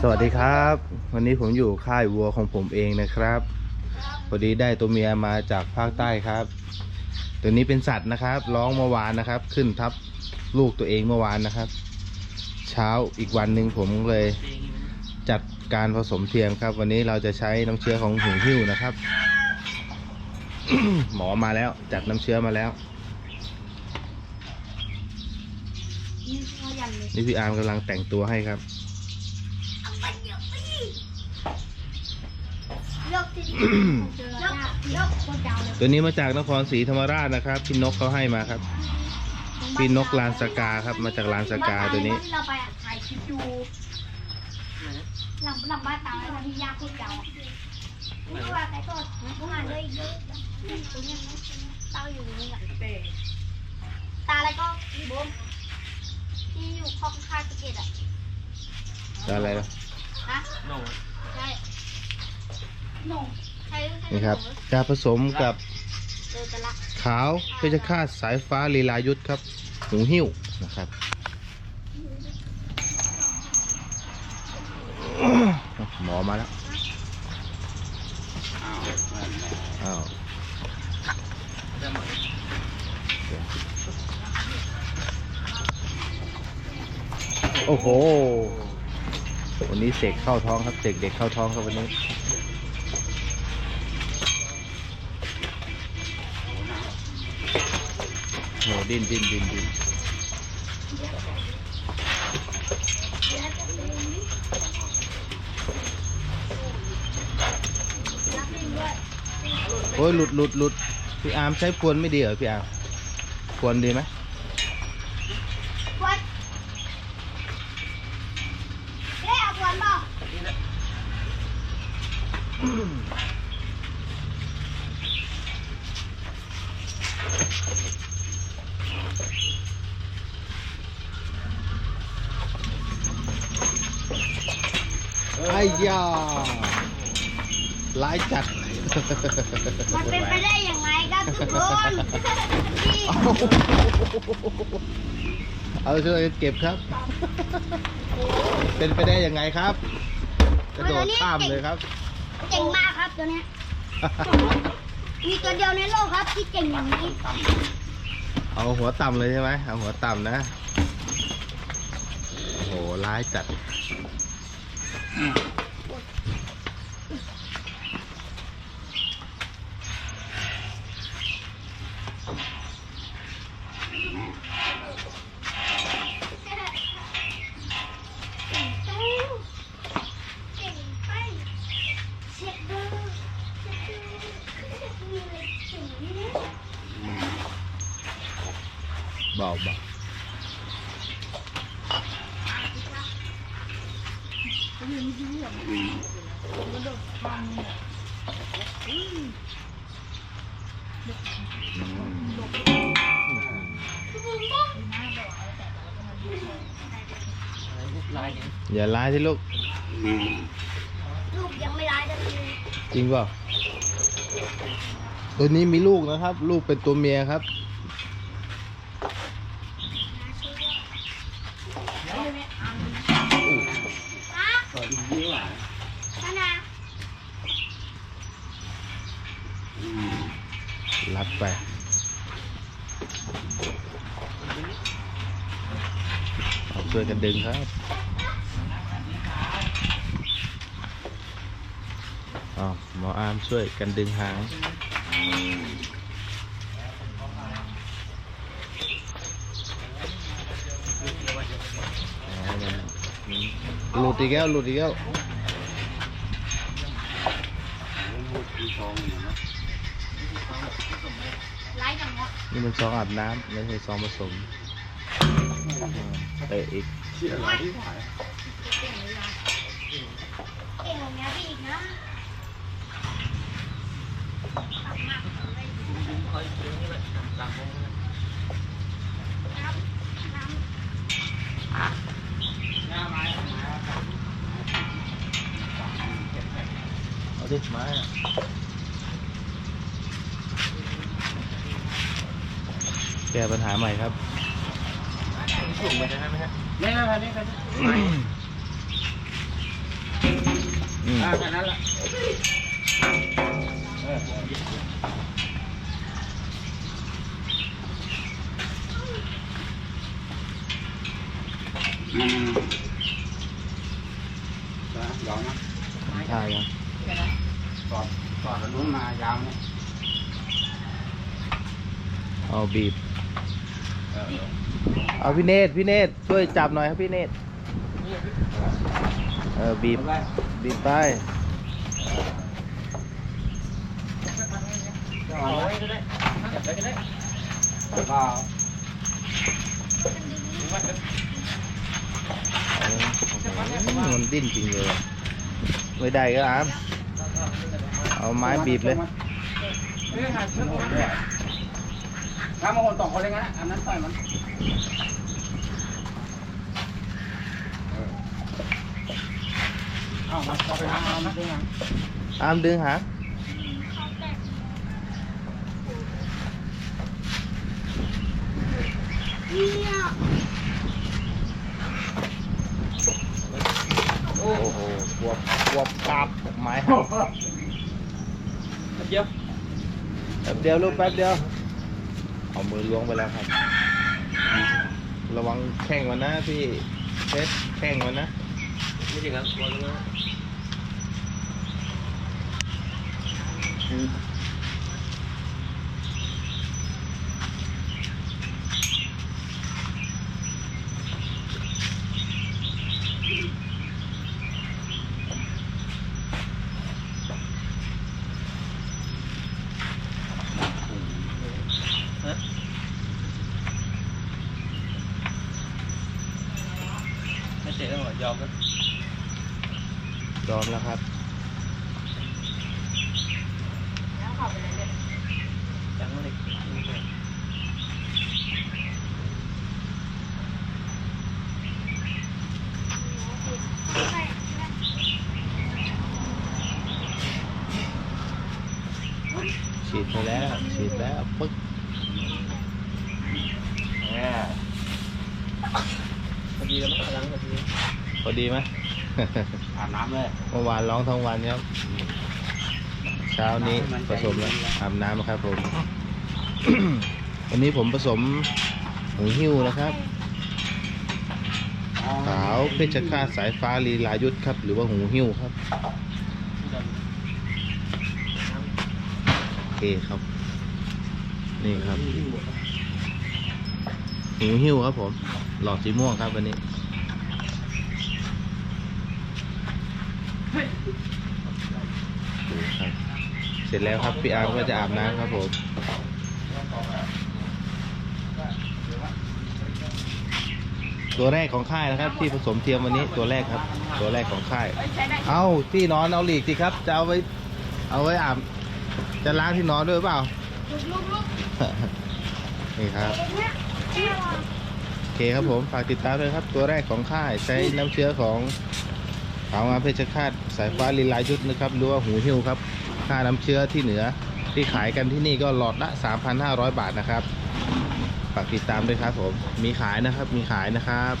สวัสดีครับ วันนี้ผมอยู่ค่ายวัวของผมเองนะครับพอดีได้ตัวเมียมาจากภาคใต้ครับ ตัวนี้เป็นสัตว์นะครับ ร้องเมื่อวานนะครับ ขึ้นทับลูกตัวเองเมื่อวานนะครับ เช้าอีกวันหนึ่งผมเลยจัดการผสมเทียมครับ วันนี้เราจะใช้น้ำเชื้อของหูหิ้วนะครับ หมอมาแล้วจัดน้ำเชื้อมาแล้ว นี่เขายันเลยนี่พี่อาร์มกำลังแต่งตัวให้ครับ เอาไปเดี๋ยวไปยกที่ยกยกคนเจ้าเลย ตัวนี้มาจากนครศรีธรรมราชนะครับพี่นกเขาให้มาครับพี่นกลานสกาครับ มาจากลานสกาตัวนี้ที่เราไปถ่ายคลิปดูหลังหลังบ้านตาแล้วที่ยากพูดเจ้าไม่ว่าแต่ก็เมื่อวานเลยเยอะตรงนี้เต้าอยู่นี่แหละตาแล้วก็บุ้มที่อยู่ข้างข้างสะเก็ดอะจะอะไรล่ะฮะใช่หนุ่มใช่ใช่ นี่ครับจะผสมกับเจอกันละขาวเพชรฆาตสายฟ้าลีลายุทธครับหูหิ้วนะครับหมอมาแล้วอ้าวโอ้โห วันนี้เสกเข้าท้องครับ เสกเด็กเข้าท้องครับวันนี้ หดิ้นดิ้นดิ้นดิ้นโอ้ยหลุดหลุดหลุดพี่อาร์มใช้พวนไม่ดีเหรอพี่อาร์มพวนดีไหม วันเอ๊ะเอาวันบอก ไอ้ยาร้ายจัด มันเป็นไปได้ยังไงครับทุกคนพี่เอาช่วยกันเก็บครับ เป็นไปได้ยังไงครับ กระโดดข้ามเลยครับ เก่งมากครับตัวเนี้ยมีตัวเดียวในโลกครับที่เก่งอย่างนี้ เอาหัวต่ำเลยใช่ไหมเอาหัวต่ำนะ โอ้โหร้ายจัด เก่งไปเช็ดดูเช็ดดูมี อะไรเก่าเบาอย่าร้ายที่ลูก ลูกยังไม่ร้ายเลยจริงเปล่าตัวนี้มีลูกนะครับ ลูกเป็นตัวเมียครับ ฮะนั่นนะ รัดไป เอาช่วยกันดึงครับอ๋อหมออาร์มช่วยกันดึงหางหลุดอีกแล้วหลุดอีกแล้ว นี่มันซองอาบน้ำไม่ใช่ซองผสมเตะอีกเก่งเลยนะเก่งอย่างเงี้ยพี่อีกนะน้ำน้ำเอาดิไม้อ แก้ปัญหาใหม่ครับถุงไปได้ไหมฮะนี่นะครับนี่ครับแค่นั้นละอืมนะยอมนะใช่ครับกอดกอดอันนู้นมายาวเนี่ยเอาบีบ เอาพี่เนตรพี่เนตรช่วยจับหน่อยครับพี่เนตรเออบีบบีบไปมันดิ้นจริงเลยไม่ได้ก็อามเอาไม้บีบเลย ถ้ามาคนสองคนเลยงั้นอันนั้นต่อยมันเออเอามาเอาไปทำเอามาด้วยกันอามดึงหางเนี่ยโอ้โหวบวบกราบไม้หักเดี๋ยวแป๊บเดียวลูกแป๊บเดียว เอามือล้วงไปแล้วครับ ระวังแข้งมันนะพี่เพชรแข้งมันนะ ไม่ใช่ครับกลัวแล้วนะ ไม่เสร็จแล้วเหรอยอมแล้วยอมแล้วครับจังเลยฉีดไปแล้วฉีดแล้วปึ๊กแหมพอดีแล้วมั้งกำลังพ อดีพอดีไหมอาบน้ำเลยเมื่อวานร้องทั้งวันครับ เช้านี้ผสมแล้วอาบน้ำครับผม วันนี้ผมผสมหูหิ้วนะครับขาวเพชรฆาตสายฟ้าลีลายุทธครับ หรือว่าหูหิ้วครับโอเคครับ นี่ครับ หูหิ้วครับผม หลอดสีม่วงครับวันนี้ ครับ เสร็จแล้วครับพี่อาร์มก็จะอาบน้ำครับผมตัวแรกของค่ายนะครับ ที่ผสมเทียมวันนี้ตัวแรกครับ ตัวแรกของค่าย เอาที่นอนเอาหลีกสิครับ จะเอาไว้ เอาไว้อาบจะล้างที่นอนด้วยเปล่าลุกลุกนี่ครับเนี่ยแค่ว่าโอเคครับผมฝากติดตามด้วยครับ ตัวแรกของค่ายใช้น้ำเชื้อของ ขาวงาเพชรฆาตสายฟ้าลีลายุทธนะครับหรือว่าหูหิ้วครับ ค่าน้ำเชื้อที่เหนือที่ขายกันที่นี่ก็หลอดละ 3,500 บาทนะครับฝากติดตามด้วยครับผมมีขายนะครับมีขายนะครับ